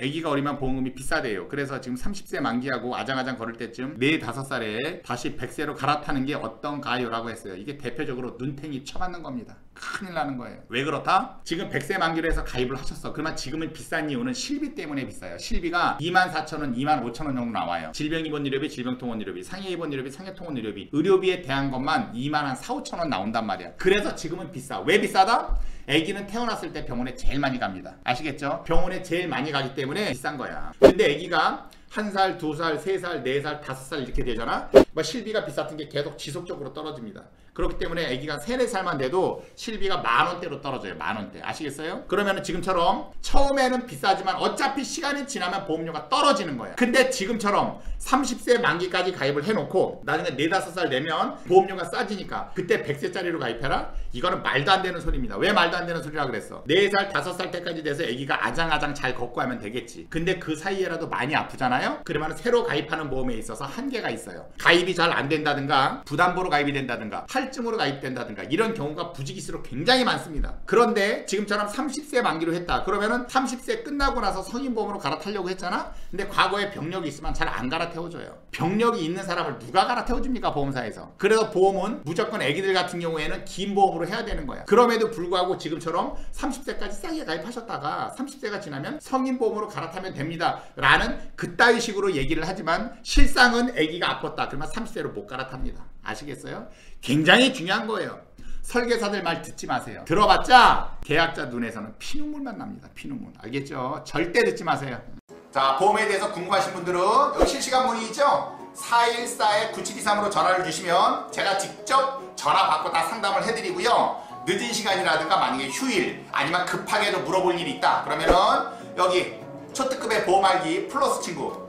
아기가 어리면 보험금이 비싸대요. 그래서 지금 30세 만기하고 아장아장 걸을 때쯤 4, 5살에 다시 100세로 갈아타는 게 어떤가요?라고 했어요. 이게 대표적으로 눈탱이 쳐맞는 겁니다. 큰일 나는 거예요. 왜 그렇다? 지금 100세 만기로 해서 가입을 하셨어. 그러면 지금은 비싼 이유는 실비 때문에 비싸요. 실비가 24,000원, 25,000원 정도 나와요. 질병 입원 의료비, 질병 통원 의료비, 상해 입원 의료비, 상해 통원 의료비, 의료비에 대한 것만 2만 한 4, 5천 원 나온단 말이야. 그래서 지금은 비싸. 왜 비싸다? 아기는 태어났을 때 병원에 제일 많이 갑니다. 아시겠죠? 병원에 제일 많이 가기 때문에 비싼 거야. 근데 아기가 한 살, 두 살, 세 살, 네 살, 다섯 살 이렇게 되잖아. 뭐 실비가 비쌌던 게 계속 지속적으로 떨어집니다. 그렇기 때문에 아기가 세네 살만 돼도 실비가 만 원대로 떨어져요. 만 원대. 아시겠어요? 그러면은 지금처럼 처음에는 비싸지만 어차피 시간이 지나면 보험료가 떨어지는 거야. 근데 지금처럼 30세 만기까지 가입을 해놓고 나중에 4, 5살 내면 보험료가 싸지니까 그때 100세짜리로 가입해라? 이거는 말도 안 되는 소리입니다. 왜 말도 안 되는 소리라 그랬어? 4살, 5살 때까지 돼서 아기가 아장아장 잘 걷고 하면 되겠지. 근데 그 사이에라도 많이 아프잖아요? 그러면 새로 가입하는 보험에 있어서 한계가 있어요. 가입 이 잘 안 된다든가 부담보로 가입이 된다든가 할증으로 가입된다든가 이런 경우가 부지기수로 굉장히 많습니다. 그런데 지금처럼 30세 만기로 했다. 그러면은 30세 끝나고 나서 성인보험으로 갈아타려고 했잖아? 근데 과거에 병력이 있으면 잘 안 갈아태워줘요. 병력이 있는 사람을 누가 갈아태워줍니까 보험사에서? 그래서 보험은 무조건 애기들 같은 경우에는 긴 보험으로 해야 되는 거야. 그럼에도 불구하고 지금처럼 30세까지 싸게 가입하셨다가 30세가 지나면 성인보험으로 갈아타면 됩니다. 라는 그따위 식으로 얘기를 하지만 실상은 아기가 아팠다. 그러면 30세로 못 갈아탑니다. 아시겠어요? 굉장히 중요한 거예요. 설계사들 말 듣지 마세요. 들어봤자 계약자 눈에서는 피눈물만 납니다. 피눈물. 알겠죠? 절대 듣지 마세요. 자, 보험에 대해서 궁금하신 분들은 여기 실시간 문의 있죠? 414-9723으로 전화를 주시면 제가 직접 전화 받고 다 상담을 해드리고요. 늦은 시간이라든가 만약에 휴일 아니면 급하게도 물어볼 일이 있다. 그러면은 여기 초특급의 보험 알기 플러스 친구